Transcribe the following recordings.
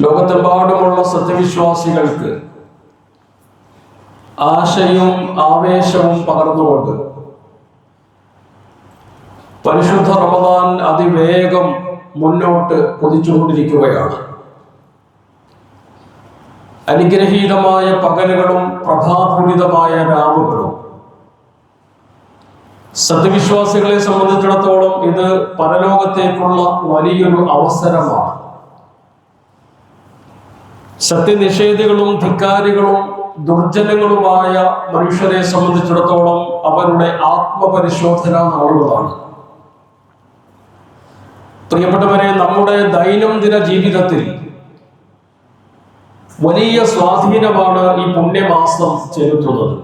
ലോകത്തെമ്പാടുമുള്ള സത്യവിശ്വാസികൾക്ക് ആശയവും ആവേശവും പകർന്നുകൊണ്ട് പരിശുദ്ധ റമദാൻ അതിവേഗം മുന്നോട്ട് കുതിച്ചുകൊണ്ടിരിക്കുകയാണ് അനുഗ്രഹീതമായ പകലുകളും പ്രഭാപൂരിതമായ രാവുകളും. സത്യവിശ്വാസികളെ സംബന്ധിച്ചിടത്തോളം ഇത് പരലോകത്തേക്കുള്ള വലിയൊരു അവസരമാണ്. സത്യനിഷേധികളും ധിക്കാരികളും ദുർജനങ്ങളുമായ മനുഷ്യരെ സംബന്ധിച്ചിടത്തോളം അവരുടെ ആത്മപരിശോധന നാളുകളാണ്. പ്രിയപ്പെട്ടവരെ നമ്മുടെ ദൈനംദിന ജീവിതത്തിൽ വലിയ സ്വാധീനമാണ് ഈ പുണ്യമാസം ചെലുത്തുന്നത്.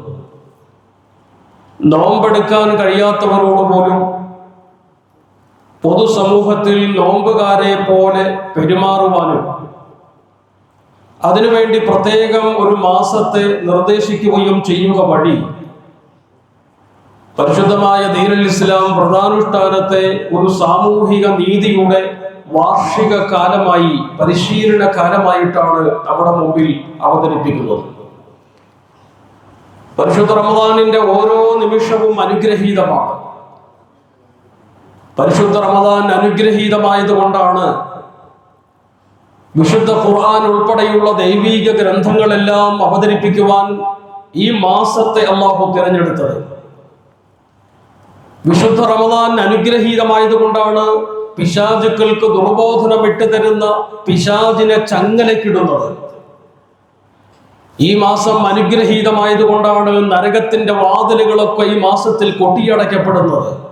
നോമ്പെടുക്കാൻ കഴിയാത്തവരോട് പോലും പൊതുസമൂഹത്തിൽ നോമ്പുകാരെ പോലെ പെരുമാറുവാനും അതിനുവേണ്ടി പ്രത്യേകം ഒരു മാസത്തെ നിർദ്ദേശിക്കുകയും ചെയ്യുക വഴി പരിശുദ്ധമായ ദീനുൽ ഇസ്ലാം വ്രതാനുഷ്ഠാനത്തെ ഒരു സാമൂഹിക നീതിയുടെ വാർഷിക കാലമായി പരിശീലന കാലമായിട്ടാണ് നമ്മുടെ മുമ്പിൽ അവതരിപ്പിക്കുന്നത്. പരിശുദ്ധ റമദാനിന്റെ ഓരോ നിമിഷവും അനുഗ്രഹീതമാണ്. പരിശുദ്ധ റമദാൻ അനുഗ്രഹീതമായത് കൊണ്ടാണ് വിശുദ്ധ ഖുർആൻ ഉൾപ്പെടെയുള്ള ദൈവീക ഗ്രന്ഥങ്ങളെല്ലാം അവതരിപ്പിക്കുവാൻ ഈ മാസത്തെ അള്ളാഹു തിരഞ്ഞെടുത്തത്. വിശുദ്ധ റമദാൻ അനുഗ്രഹീതമായത് കൊണ്ടാണ് പിശാചുക്കൾക്ക് ദുർബോധനം തരുന്ന പിശാചിനെ ചങ്ങലക്കിടുന്നത്. ഈ മാസം അനുഗ്രഹീതമായത് കൊണ്ടാണ് നരകത്തിന്റെ വാതിലുകളൊക്കെ ഈ മാസത്തിൽ കൊട്ടിയടയ്ക്കപ്പെടുന്നത്.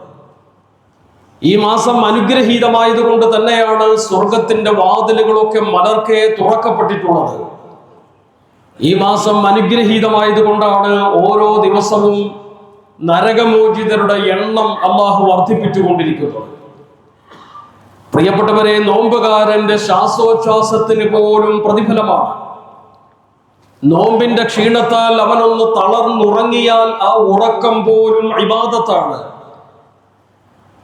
ഈ മാസം അനുഗ്രഹീതമായതുകൊണ്ട് തന്നെയാണ് സ്വർഗത്തിന്റെ വാതിലുകളൊക്കെ മലർക്കെ തുറക്കപ്പെട്ടിട്ടുള്ളത്. ഈ മാസം അനുഗ്രഹീതമായത് കൊണ്ടാണ് ഓരോ ദിവസവും നരകമോചിതരുടെ എണ്ണം അള്ളാഹു വർദ്ധിപ്പിച്ചുകൊണ്ടിരിക്കുന്നത്. പ്രിയപ്പെട്ടവരെ നോമ്പുകാരന്റെ ശ്വാസോച്ഛ്വാസത്തിന് പോലും പ്രതിഫലമാണ്. നോമ്പിന്റെ ക്ഷീണത്താൽ അവനൊന്ന് തളർന്നുറങ്ങിയാൽ ആ ഉറക്കം പോലും ഇബാദത്താണ്.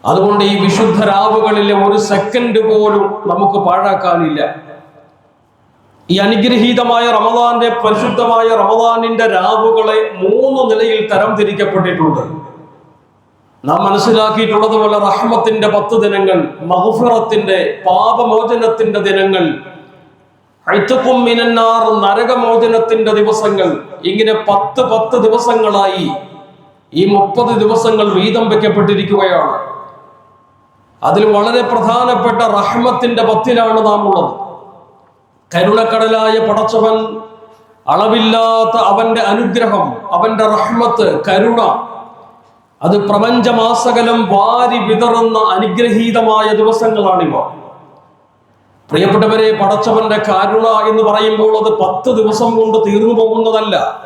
അതുകൊണ്ട് ഈ വിശുദ്ധ രാവുകളിലെ ഒരു സെക്കൻഡ് പോലും നമുക്ക് പാഴാക്കാനില്ല. ഈ അനുഗ്രഹീതമായ റമദാന്റെ പരിശുദ്ധമായ റമദാനിന്റെ രാവുകളെ മൂന്ന് നിലയിൽ തരം തിരിക്കപ്പെട്ടിട്ടുണ്ട് നാം മനസ്സിലാക്കിയിട്ടുള്ളത് പോലെ റഹ്മത്തിന്റെ പത്ത് ദിനങ്ങൾ മഹുഫറത്തിന്റെ പാപമോചനത്തിന്റെ ദിനങ്ങൾ മിനന്നാർ നരകമോചനത്തിന്റെ ദിവസങ്ങൾ. ഇങ്ങനെ പത്ത് പത്ത് ദിവസങ്ങളായി ഈ മുപ്പത് ദിവസങ്ങൾ വീതം വെക്കപ്പെട്ടിരിക്കുകയാണ്. അതിൽ വളരെ പ്രധാനപ്പെട്ട റഹ്മത്തിന്റെ പത്തിലാണ് നാം ഉള്ളത് കരുണക്കടലായ പടച്ചവൻ അളവില്ലാത്ത അവന്റെ അനുഗ്രഹം അവന്റെ റഹ്മത്ത് കരുണ അത് പ്രപഞ്ചമാസകലം വാരി വിതറുന്ന അനുഗ്രഹീതമായ ദിവസങ്ങളാണിവ. പ്രിയപ്പെട്ടവരെ പടച്ചവന്റെ കരുണ എന്ന് പറയുമ്പോൾ അത് പത്ത് ദിവസം കൊണ്ട് തീർന്നു പോകുന്നതല്ല.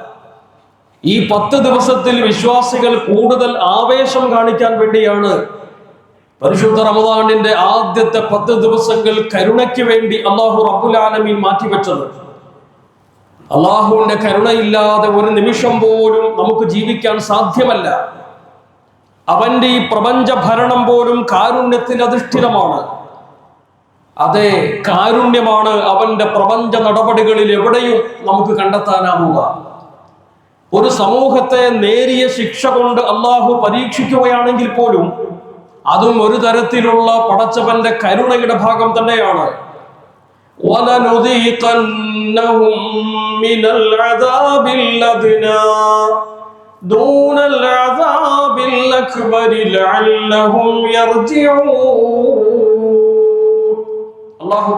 ഈ പത്ത് ദിവസത്തിൽ വിശ്വാസികൾ കൂടുതൽ ആവേശം കാണിക്കാൻ വേണ്ടിയാണ് പരിശുദ്ധ റമദാനിന്റെ ആദ്യത്തെ പത്ത് ദിവസങ്ങൾ കരുണയ്ക്ക് വേണ്ടി അള്ളാഹു റബ്ബുൽ ആലമീൻ മാറ്റിവെച്ചത്. അള്ളാഹുവിന്റെ കരുണയില്ലാതെ ഒരു നിമിഷം പോലും നമുക്ക് ജീവിക്കാൻ സാധ്യമല്ല. അവന്റെ ഈ പ്രപഞ്ച ഭരണം പോലും കാരുണ്യത്തിൽ അധിഷ്ഠിതമാണ്. അതെ കാരുണ്യമാണ് അവന്റെ പ്രപഞ്ച നടപടികളിൽ എവിടെയും നമുക്ക് കണ്ടെത്താനാവുക. ഒരു സമൂഹത്തെ നേരിയ ശിക്ഷ കൊണ്ട് അള്ളാഹു പരീക്ഷിക്കുകയാണെങ്കിൽ പോലും അതും ഒരു തരത്തിലുള്ള പടച്ചവന്റെ കരുണയുടെ ഭാഗം തന്നെയാണ്. അള്ളാഹു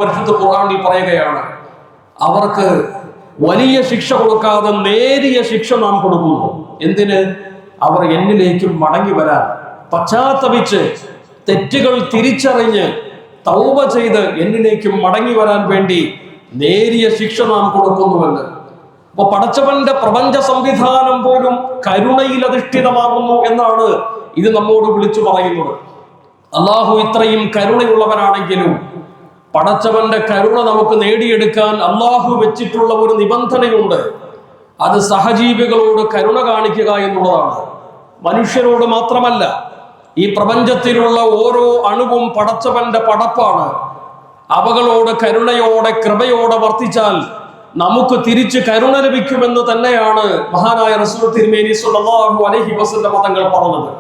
പറയുകയാണ് അവർക്ക് വലിയ ശിക്ഷ കൊടുക്കാതെ നേരിയ ശിക്ഷ നാം കൊടുക്കുന്നു. എന്തിന്? അവർ എന്നിലേക്കും മടങ്ങി വരാൻ. പശ്ചാത്തപിച്ച് തെറ്റുകൾ തിരിച്ചറിഞ്ഞ് തൗബ ചെയ്ത് എന്നിലേക്കും മടങ്ങി വരാൻ വേണ്ടി നേരിയ ശിക്ഷ നാം കൊടുക്കുന്നുവെന്ന്. അപ്പൊ പടച്ചവന്റെ പ്രപഞ്ച സംവിധാനം പോലും കരുണയിൽ അധിഷ്ഠിതമാകുന്നു എന്നാണ് ഇത് നമ്മോട് വിളിച്ചു പറയുന്നത്. അള്ളാഹു ഇത്രയും കരുണയുള്ളവനാണെങ്കിലും പടച്ചവന്റെ കരുണ നമുക്ക് നേടിയെടുക്കാൻ അള്ളാഹു വെച്ചിട്ടുള്ള ഒരു നിബന്ധനയുണ്ട്. അത് സഹജീവികളോട് കരുണ കാണിക്കുക എന്നുള്ളതാണ്. മനുഷ്യരോട് മാത്രമല്ല ഈ പ്രപഞ്ചത്തിലുള്ള ഓരോ അണുവും പടച്ചവന്റെ പടപ്പാണ്. അവകളോട് കരുണയോടെ കൃപയോടെ വർത്തിച്ചാൽ നമുക്ക് തിരിച്ച് കരുണ ലഭിക്കുമെന്ന് തന്നെയാണ് മഹാനായ റസൂൽ തിരുമേനി സല്ലല്ലാഹു അലൈഹി വസല്ലം തങ്ങൾ പറഞ്ഞത്.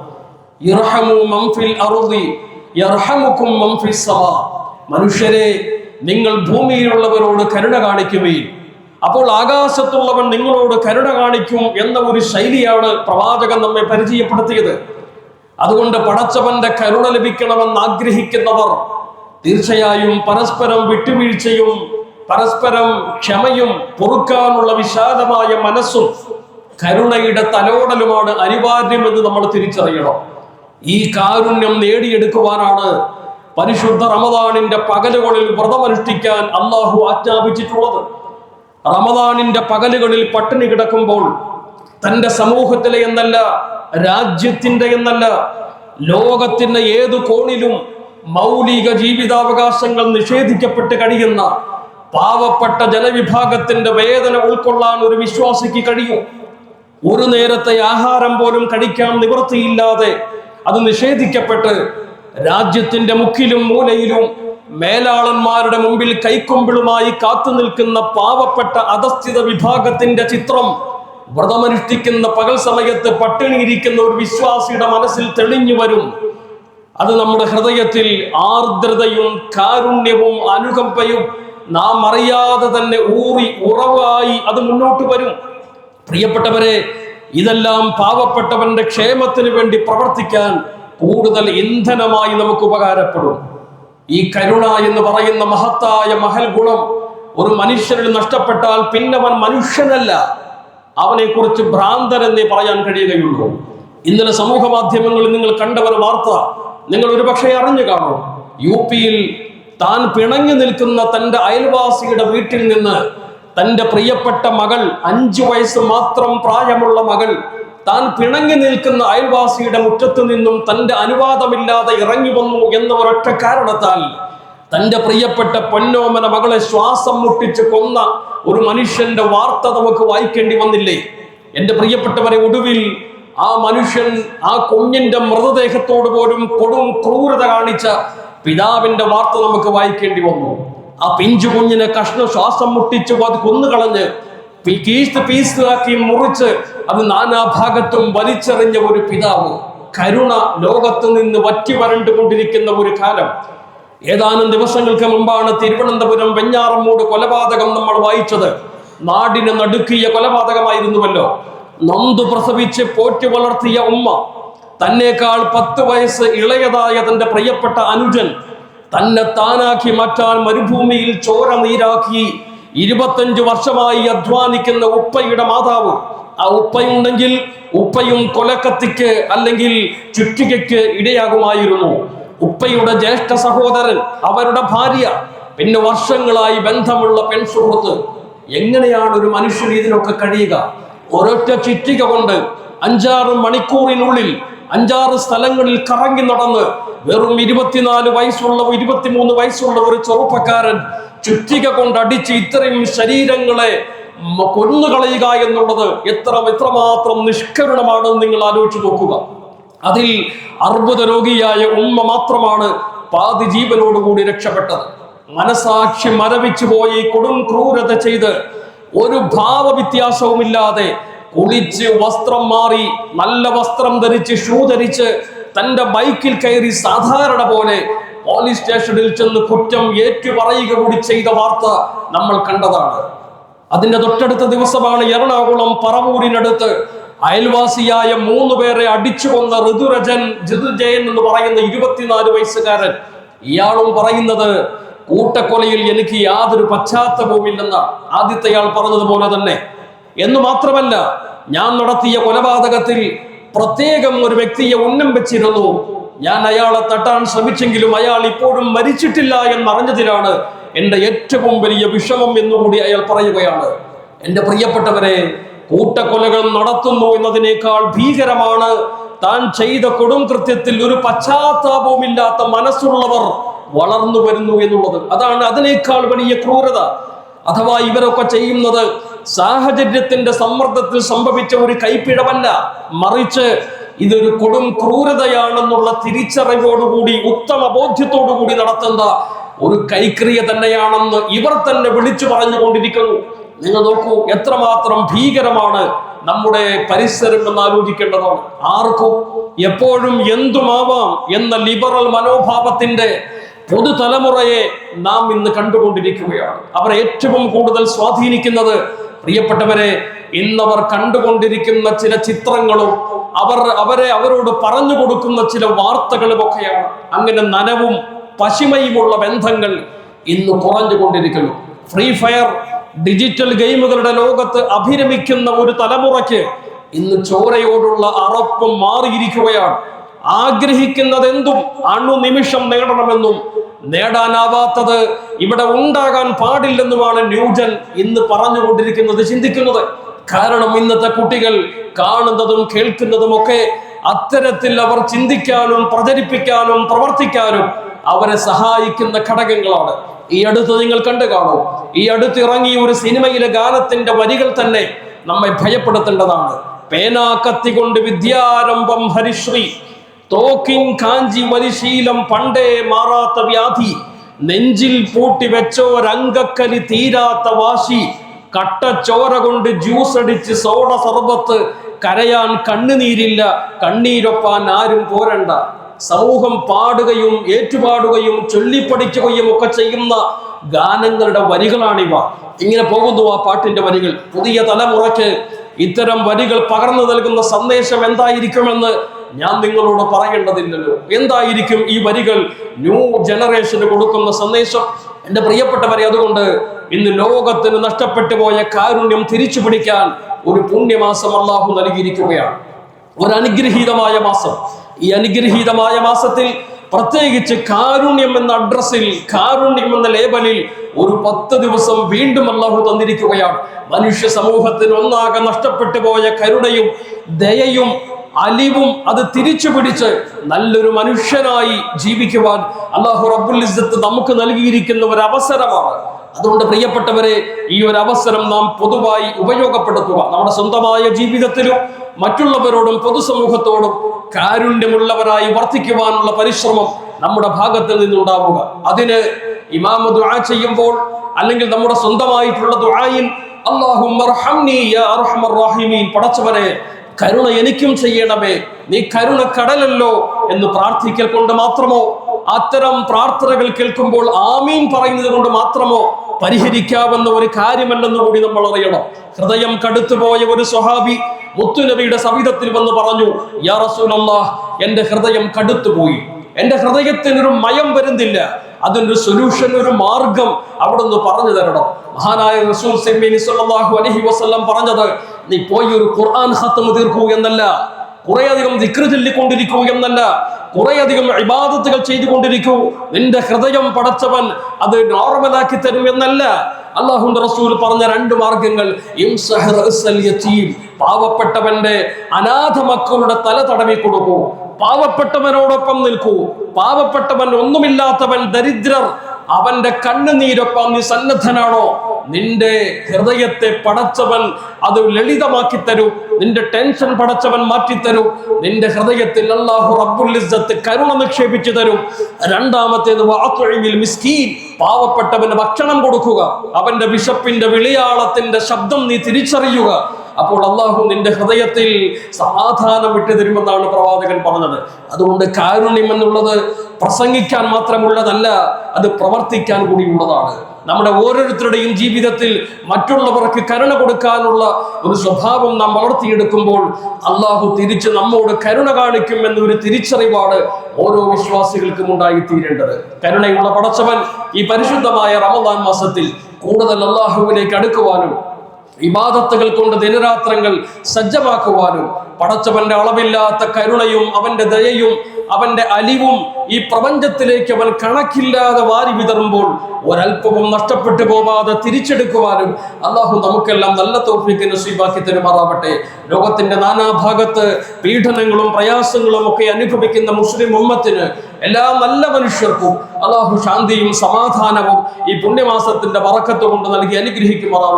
മനുഷ്യരെ നിങ്ങൾ ഭൂമിയിലുള്ളവരോട് കരുണ കാണിക്കുകയും അപ്പോൾ ആകാശത്തുള്ളവൻ നിങ്ങളോട് കരുണ കാണിക്കും എന്ന ഒരു ശൈലിയാണ് പ്രവാചകൻ നമ്മെ പരിചയപ്പെടുത്തിയത്. അതുകൊണ്ട് പടച്ചവന്റെ കരുണ ലഭിക്കണമെന്ന് ആഗ്രഹിക്കുന്നവർ തീർച്ചയായും പരസ്പരം വിട്ടുവീഴ്ചയും പരസ്പരം ക്ഷമയും പൊറുക്കാനുള്ള വിശാലമായ മനസ്സും കരുണയുടെ തലോടലുമാണ് അനിവാര്യമെന്ന് നമ്മൾ തിരിച്ചറിയണം. ഈ കാരുണ്യം നേടിയെടുക്കുവാനാണ് പരിശുദ്ധ റമദാനിന്റെ പകലുകളിൽ വ്രതമനുഷ്ഠിക്കാൻ അള്ളാഹു ആജ്ഞാപിച്ചിട്ടുള്ളത്. റമദാനിന്റെ പകലുകളിൽ പട്ടിണി കിടക്കുമ്പോൾ തന്റെ സമൂഹത്തിലെ എന്നല്ല രാജ്യത്തിന്റെ എന്നല്ല ലോകത്തിന്റെ ഏത് കോണിലും മൗലിക ജീവിതാവകാശങ്ങൾ നിഷേധിക്കപ്പെട്ട് കഴിയുന്ന പാവപ്പെട്ട ജനവിഭാഗത്തിന്റെ വേദന ഉൾക്കൊള്ളാൻ ഒരു വിശ്വാസിക്ക് കഴിയും. ഒരു നേരത്തെ ആഹാരം പോലും കഴിക്കാൻ നിവൃത്തിയില്ലാതെ അത് നിഷേധിക്കപ്പെട്ട് രാജ്യത്തിന്റെ മുക്കിലും മൂലയിലും മേലാളന്മാരുടെ മുമ്പിൽ കൈക്കൊമ്പിളുമായി കാത്തു നിൽക്കുന്ന പാവപ്പെട്ട അധസ്ഥിത വിഭാഗത്തിന്റെ ചിത്രം വ്രതമനുഷ്ഠിക്കുന്ന പകൽ സമയത്ത് പട്ടിണിയിരിക്കുന്ന ഒരു വിശ്വാസിയുടെ മനസ്സിൽ തെളിഞ്ഞു വരും. അത് നമ്മുടെ ഹൃദയത്തിൽ ആർദ്രതയും കാരുണ്യവും അനുകമ്പയും നാം അറിയാതെ തന്നെ ഊറി ഉറവായി അത് മുന്നോട്ട് വരും. പ്രിയപ്പെട്ടവരെ ഇതെല്ലാം പാവപ്പെട്ടവന്റെ ക്ഷേമത്തിന് വേണ്ടി പ്രവർത്തിക്കാൻ കൂടുതൽ ഇന്ധനമായി നമുക്ക് ഉപകാരപ്പെടും. ഈ കരുണ എന്ന് പറയുന്ന മഹത്തായ മഹൽ ഗുണം ഒരു മനുഷ്യനിൽ നഷ്ടപ്പെട്ടാൽ പിന്നവൻ മനുഷ്യനല്ല. അവനെ കുറിച്ച് ഭ്രാന്തൻ എന്നേ പറയാൻ കഴിയുകയുള്ളൂ. ഇന്നലെ സമൂഹ മാധ്യമങ്ങളിൽ നിങ്ങൾ കണ്ട ഒരു വാർത്ത നിങ്ങൾ ഒരുപക്ഷെ അറിഞ്ഞു കാണും. യു പിയിൽ താൻ പിണങ്ങി നിൽക്കുന്ന തന്റെ അയൽവാസിയുടെ വീട്ടിൽ നിന്ന് തന്റെ പ്രിയപ്പെട്ട മകൾ അഞ്ചു വയസ്സ് മാത്രം പ്രായമുള്ള മകൾ താൻ പിണങ്ങി നിൽക്കുന്ന അയൽവാസിയുടെ മുറ്റത്ത് നിന്നും തന്റെ അനുവാദമില്ലാതെ ഇറങ്ങി വന്നു എന്ന ഒരൊറ്റ കാരണത്താൽ തന്റെ പ്രിയപ്പെട്ട പൊന്നോമന മകളെ ശ്വാസം മുട്ടിച്ച് കൊന്ന ഒരു മനുഷ്യന്റെ വാർത്ത നമുക്ക് വായിക്കേണ്ടി വന്നില്ലേ? എന്റെ പ്രിയപ്പെട്ടവരെ ഒടുവിൽ ആ മനുഷ്യൻ ആ കുഞ്ഞിന്റെ മൃതദേഹത്തോട് പോലും കൊടും ക്രൂരത കാണിച്ച പിതാവിന്റെ വാർത്ത നമുക്ക് വായിക്കേണ്ടി വന്നു. ആ പിഞ്ചു കുഞ്ഞിനെ കഷ്ണ ശ്വാസം മുട്ടിച്ച് അത് കൊന്നുകളഞ്ഞ് പീസ് പീസാക്കി മുറിച്ച് അത് നാനാഭാഗത്തും വലിച്ചെറിഞ്ഞ ഒരു പിതാവ്. കരുണ ലോകത്ത് നിന്ന് വറ്റി വരണ്ടുകൊണ്ടിരിക്കുന്ന ഒരു കാലം. ഏതാനും ദിവസങ്ങൾക്ക് മുമ്പാണ് തിരുവനന്തപുരം വെഞ്ഞാറമ്മൂട് കൊലപാതകം നമ്മൾ വായിച്ചത്. നാടിനെ നടുക്കിയ കൊലപാതകമായിരുന്നുവല്ലോ. നന്ദു പ്രസവിച്ച് പോറ്റി വളർത്തിയ ഉമ്മ തന്നെക്കാൾ പത്ത് വയസ്സ് ഇളയതായ തന്റെ പ്രിയപ്പെട്ട അനുജൻ തന്നെ താനാക്കി മാറ്റാൻ മരുഭൂമിയിൽ ചോര നീരാക്കി ഇരുപത്തഞ്ച് വർഷമായി അധ്വാനിക്കുന്ന ഉപ്പയുടെ മാതാവ്. ആ ഉപ്പയുണ്ടെങ്കിൽ ഉപ്പയും കൊലക്കത്തിക്ക് അല്ലെങ്കിൽ ചുറ്റികയ്ക്ക് ഇടയാകുമായിരുന്നു. ഉപ്പയുടെ ജ്യേഷ്ഠ സഹോദരൻ അവരുടെ ഭാര്യ പിന്നെ വർഷങ്ങളായി ബന്ധമുള്ള പെൺസുഹൃത്ത് എങ്ങനെയാണ് ഒരു മനുഷ്യൻ ഇതിനൊക്കെ കഴിയുക? ഒരൊറ്റ ചിറ്റിക കൊണ്ട് അഞ്ചാറ് മണിക്കൂറിനുള്ളിൽ അഞ്ചാറ് സ്ഥലങ്ങളിൽ കറങ്ങി നടന്ന് വെറും ഇരുപത്തിനാല് വയസ്സുള്ള ഇരുപത്തിമൂന്ന് വയസ്സുള്ള ഒരു ചെറുപ്പക്കാരൻ ചുറ്റിക കൊണ്ട് അടിച്ച് ഇത്രയും ശരീരങ്ങളെ കൊന്നുകളയുക എന്നുള്ളത് എത്ര എത്രമാത്രം നിഷ്കരുണമാണെന്ന് നിങ്ങൾ ആലോചിച്ച് നോക്കുക. അതിൽ അർബുദ രോഗിയായ ഉമ്മ മാത്രമാണ് പാതി ജീവനോടുകൂടി രക്ഷപ്പെട്ടത്. മനസാക്ഷി മരവിച്ചു പോയി കൊടും ക്രൂരത ചെയ്ത് ഒരു ഭാവവ്യത്യാസവുമില്ലാതെ കുളിച്ച് വസ്ത്രം മാറി നല്ല വസ്ത്രം ധരിച്ച് ഷൂ ധരിച്ച് തന്റെ ബൈക്കിൽ കയറി സാധാരണ പോലെ പോലീസ് സ്റ്റേഷനിൽ ചെന്ന് കുറ്റം ഏറ്റുപറയുക കൂടി ചെയ്ത വാർത്ത നമ്മൾ കണ്ടതാണ്. അതിന്റെ തൊട്ടടുത്ത ദിവസമാണ് എറണാകുളം പറവൂരിനടുത്ത് അയൽവാസിയായ മൂന്ന് പേരെ അടിച്ചു കൊന്ന ഋതുരജൻ ജിതുജയൻ എന്ന് പറയുന്ന ഇരുപത്തിനാല് വയസ്സുകാരൻ. ഇയാളും പറയുന്നത് കൂട്ടക്കൊലയിൽ എനിക്ക് യാതൊരു പശ്ചാത്തലവുമില്ലെന്നാണ് ആദ്യത്തെയാൾ പറഞ്ഞതുപോലെ തന്നെ. എന്ന് മാത്രമല്ല ഞാൻ നടത്തിയ കൊലപാതകത്തിൽ പ്രത്യേകം ഒരു വ്യക്തിയെ ഉന്നം വെച്ചിരുന്നു. ഞാൻ അയാളെ തട്ടാൻ ശ്രമിച്ചെങ്കിലും അയാൾ ഇപ്പോഴും മരിച്ചിട്ടില്ല എന്നറിഞ്ഞതിലാണ് എന്റെ ഏറ്റവും വലിയ വിഷമം എന്നുകൂടി അയാൾ പറയുകയാണ്. എന്റെ പ്രിയപ്പെട്ടവരെ കൂട്ടക്കൊലകൾ നടത്തുന്നു എന്നതിനേക്കാൾ ഭീകരമാണ്. താൻ ചെയ്ത കൊടും കൃത്യത്തിൽ ഒരു പശ്ചാത്താപവുമില്ലാത്ത മനസ്സുള്ളവർ വളർന്നു വരുന്നു എന്നുള്ളത്. അതാണ് അതിനേക്കാൾ വലിയ ക്രൂരത. അഥവാ ഇവരൊക്കെ ചെയ്യുന്നത് സാഹചര്യത്തിന്റെ സമ്മർദ്ദത്തിൽ സംഭവിച്ച ഒരു കൈപ്പിഴവല്ല. മറിച്ച് ഇതൊരു കൊടും ക്രൂരതയാണെന്നുള്ള തിരിച്ചറിവോടുകൂടി ഉത്തമ ബോധ്യത്തോടുകൂടി നടത്തുന്ന ഒരു കൈക്രിയ തന്നെയാണെന്ന് ഇവർ തന്നെ വിളിച്ചു പറഞ്ഞുകൊണ്ടിരിക്കുന്നു. നിങ്ങൾ നോക്കൂ എത്രമാത്രം ഭീകരമാണ് നമ്മുടെ പരിസരം എന്ന് ആലോചിക്കേണ്ടതാണ്. ആർക്കും എപ്പോഴും എന്തുമാവാം എന്ന ലിബറൽ മനോഭാവത്തിന്റെ പുതുതലമുറയെ നാം ഇന്ന് കണ്ടുകൊണ്ടിരിക്കുകയാണ്. അവർ ഏറ്റവും കൂടുതൽ സ്വാധീനിക്കുന്നത് പ്രിയപ്പെട്ടവരെ ഇന്നവർ കണ്ടുകൊണ്ടിരിക്കുന്ന ചില ചിത്രങ്ങളും അവർ അവരെ അവരോട് പറഞ്ഞു കൊടുക്കുന്ന ചില വാർത്തകളും ഒക്കെയാണ്. അങ്ങനെ നനവും പശിമയുമുള്ള ബന്ധങ്ങൾ ഇന്ന് കുറഞ്ഞുകൊണ്ടിരിക്കുന്നു. ഫ്രീ ഫയർ ഡിജിറ്റൽ ഗെയിമുകളുടെ ലോകത്ത് അഭിരമിക്കുന്ന ഒരു തലമുറയ്ക്ക് ഇന്ന് ചോരയോടുള്ള അറപ്പും മാറിയിരിക്കുകയാണ്. ആഗ്രഹിക്കുന്നത് ആഗ്രഹിക്കുന്നതെന്തും അണുനിമിഷം നേടണമെന്നും നേടാനാവാത്തത് ഇവിടെ ഉണ്ടാകാൻ പാടില്ലെന്നുമാണ് ന്യൂജൻ ഇന്ന് പറഞ്ഞുകൊണ്ടിരിക്കുന്നത് ചിന്തിക്കുന്നത്. കാരണം ഇന്നത്തെ കുട്ടികൾ കാണുന്നതും കേൾക്കുന്നതും ഒക്കെ അത്തരത്തിൽ അവർ ചിന്തിക്കാനും പ്രചരിപ്പിക്കാനും പ്രവർത്തിക്കാനും അവരെ സഹായിക്കുന്ന ഘടകങ്ങളാണ്. ഈ അടുത്ത് നിങ്ങൾ കണ്ടു കാണൂ. ഈ അടുത്തിറങ്ങിയ ഒരു സിനിമയിലെ ഗാനത്തിന്റെ വരികൾ തന്നെ നമ്മെ ഭയപ്പെടുത്തേണ്ടതാണ്. പേനാ കത്തി കൊണ്ട് വിദ്യാരംഭം ഹരിശ്രീ തോക്കിൻ കാഞ്ചി വലിശീലം പണ്ടേ മാറാത്ത വ്യാധി നെഞ്ചിൽ പൂട്ടി വെച്ചോരംഗക്കലി തീരാത്ത വാശി കട്ടച്ചോര കൊണ്ട് ജ്യൂസ് അടിച്ച് സോഡ സർബത്ത് കരയാൻ കണ്ണുനീരില്ല കണ്ണീരൊപ്പാൻ ആരും പോരണ്ട. സമൂഹം പാടുകയും ഏറ്റുപാടുകയും ചൊല്ലിപ്പടിക്കുകയും ഒക്കെ ചെയ്യുന്ന ഗാനങ്ങളുടെ വരികളാണിവ. ഇങ്ങനെ പോകുന്നു ആ പാട്ടിന്റെ വരികൾ. പുതിയ തലമുറയ്ക്ക് ഇത്തരം വരികൾ പകർന്നു നൽകുന്ന സന്ദേശം എന്തായിരിക്കുമെന്ന് ഞാൻ നിങ്ങളോട് പറയേണ്ടതില്ലല്ലോ. എന്തായിരിക്കും ഈ വരികൾ? ന്യൂ ജനറേഷന് കൊടുക്കുന്ന സന്ദേശം. എന്റെ പ്രിയപ്പെട്ടവരെ അതുകൊണ്ട് ഇന്ന് ലോകത്തിന് നഷ്ടപ്പെട്ടു പോയ കാരുണ്യം തിരിച്ചു പിടിക്കാൻ ഒരു പുണ്യമാസം അള്ളാഹു നൽകിയിരിക്കുകയാണ്. ഒരു അനുഗ്രഹീതമായ മാസം. ഈ അനുഗ്രഹീതമായ മാസത്തിൽ പ്രത്യേകിച്ച് കാരുണ്യം എന്ന അഡ്രസ്സിൽ കാരുണ്യം എന്ന ലേബലിൽ ഒരു പത്ത് ദിവസം വീണ്ടും അള്ളാഹു തന്നിരിക്കുകയാണ്. മനുഷ്യ സമൂഹത്തിന് ഒന്നാകെ നഷ്ടപ്പെട്ടു പോയ കരുണയും ദയയും അലിവും അത് തിരിച്ചു പിടിച്ച് നല്ലൊരു മനുഷ്യനായി ജീവിക്കുവാൻ അള്ളാഹു റബ്ബുൽ ഇസ്സത്ത് നമുക്ക് നൽകിയിരിക്കുന്ന ഒരു അവസരമാണ് അതുകൊണ്ട് പ്രിയപ്പെട്ടവരെ ഈ ഒരു അവസരം നാം പൊതുവായി ഉപയോഗപ്പെടുത്തുക. നമ്മുടെ സ്വന്തമായ ജീവിതത്തിലും മറ്റുള്ളവരോടും പൊതുസമൂഹത്തോടും കാരുണ്യമുള്ളവരായി വർത്തിക്കുവാനുള്ള പരിശ്രമം നമ്മുടെ ഭാഗത്തിൽ നിന്നുണ്ടാവുക. അതിന് ഇമാമ ദുആ ചെയ്യുമ്പോൾ അല്ലെങ്കിൽ നമ്മുടെ സ്വന്തമായിട്ടുള്ള ദുആയിൽ അള്ളാഹു പടച്ചവനെ കരുണ എനിക്കും ചെയ്യണമേ. നീ കരുണ കടലല്ലോ എന്ന് പ്രാർത്ഥിക്കൽ കൊണ്ട് മാത്രമോ അത്തരം പ്രാർത്ഥനകൾ കേൾക്കുമ്പോൾ ആമീൻ പറയുന്നത് കൊണ്ട് മാത്രമോ പരിഹരിക്കാവുന്ന ഒരു കാര്യമല്ലെന്ന് കൂടി നമ്മൾ അറിയണം. ഹൃദയം കടുത്തുപോയ ഒരു സ്വഹാബി മുത്തുനബിയുടെ സവിധത്തിൽ വന്ന് പറഞ്ഞു യാ റസൂലല്ലാഹ് എന്റെ ഹൃദയം കടുത്തുപോയി. എന്റെ ഹൃദയത്തിനൊരു മയം വരുന്നില്ല. അതിനൊരു സൊല്യൂഷൻ ഒരു മാർഗം അവിടുന്ന് പറഞ്ഞു തരണം. മഹാനായ റസൂൽ അലഹി വസല്ലം പറഞ്ഞത് നീ പോയി ഒരു ഖുർആൻ ഹത്തം തീർക്കൂ എന്നല്ല കുറെ അധികം ദിക്ർ ചൊല്ലിക്കൊണ്ടിരിക്കൂ എന്നല്ല കുറെ അധികം ഇബാദത്തുകൾ ചെയ്തുകൊണ്ടിരിക്കൂ. നിന്റെ ഹൃദയം പടച്ചവൻ അത് നോർമലാക്കി തരും എന്നല്ല. അള്ളാഹുന്റെ റസൂൽ പറഞ്ഞ രണ്ട് മാർഗങ്ങൾ. പാവപ്പെട്ടവന്റെ അനാഥ മക്കളുടെ തല തടവി കൊടുക്കൂ. പാവപ്പെട്ടവനോടൊപ്പം നിൽക്കൂ. പാവപ്പെട്ടവൻ ഒന്നുമില്ലാത്തവൻ ദരിദ്രർ. അവന്റെ കണ്ണുനീരൊപ്പം നീ സന്നദ്ധനാണോ? നിന്റെ ഹൃദയത്തെ പടച്ചവൻ അത് ലളിതമാക്കി തരൂ. നിന്റെ ടെൻഷൻ പടച്ചവൻ മാറ്റി മാറ്റിത്തരൂ നിന്റെ ഹൃദയത്തിൽ അള്ളാഹു റബ്ബുൽ ഇസ്സത്ത് കരുണ നിക്ഷേപിച്ചു തരും. രണ്ടാമത്തേത് വാത്തൊഴിവിൽ മിസ്കീൻ. പാവപ്പെട്ടവന് ഭക്ഷണം കൊടുക്കുക. അവന്റെ വിശപ്പിന്റെ വിളിയാളത്തിന്റെ ശബ്ദം നീ തിരിച്ചറിയുക. അപ്പോൾ അള്ളാഹു നിന്റെ ഹൃദയത്തിൽ സമാധാനം വിട്ടു തരുമെന്നാണ് പ്രവാചകൻ പറഞ്ഞത്. അതുകൊണ്ട് കാരുണ്യം എന്നുള്ളത് പ്രസംഗിക്കാൻ മാത്രമുള്ളതല്ല അത് പ്രവർത്തിക്കാൻ കൂടിയുള്ളതാണ് നമ്മുടെ ഓരോരുത്തരുടെയും ജീവിതത്തിൽ മറ്റുള്ളവർക്ക് കരുണ കൊടുക്കാനുള്ള ഒരു സ്വഭാവം നാം വളർത്തിയെടുക്കുമ്പോൾ അള്ളാഹു തിരിച്ച് നമ്മോട് കരുണ കാണിക്കും എന്നൊരു തിരിച്ചറിവാണ് ഓരോ വിശ്വാസികൾക്കും ഉണ്ടായിത്തീരേണ്ടത്. കരുണയുള്ള പടച്ചവൻ ഈ പരിശുദ്ധമായ റമദാൻ മാസത്തിൽ കൂടുതൽ അള്ളാഹുവിലേക്ക് അടുക്കുവാനും ഇബാദത്തുകൾ കൊണ്ട് ദിനരാത്രങ്ങൾ സജ്ജമാക്കുവാനും പടച്ചവന്റെ അളവില്ലാത്ത കരുണയും അവന്റെ ദയയും അവന്റെ അലിവും ഈ പ്രപഞ്ചത്തിലേക്ക് അവൻ കണക്കില്ലാതെ വാരി വിതറുമ്പോൾ ഒരല്പവും നഷ്ടപ്പെട്ടു പോവാതെ തിരിച്ചെടുക്കുവാനും അള്ളാഹു നമുക്കെല്ലാം നല്ല തോഫിക്ക് നസീബാക്കി തരുമാറാവട്ടെ. ലോകത്തിന്റെ നാനാഭാഗത്ത് പീഡനങ്ങളും പ്രയാസങ്ങളും ഒക്കെ അനുഭവിക്കുന്ന മുസ്ലിം ഉമ്മത്തിന് എല്ലാ നല്ല മനുഷ്യർക്കും അള്ളാഹു ശാന്തിയും സമാധാനവും ഈ പുണ്യമാസത്തിന്റെ വറക്കത്ത് കൊണ്ട് നൽകി അനുഗ്രഹിക്കുമാറാവട്ടെ.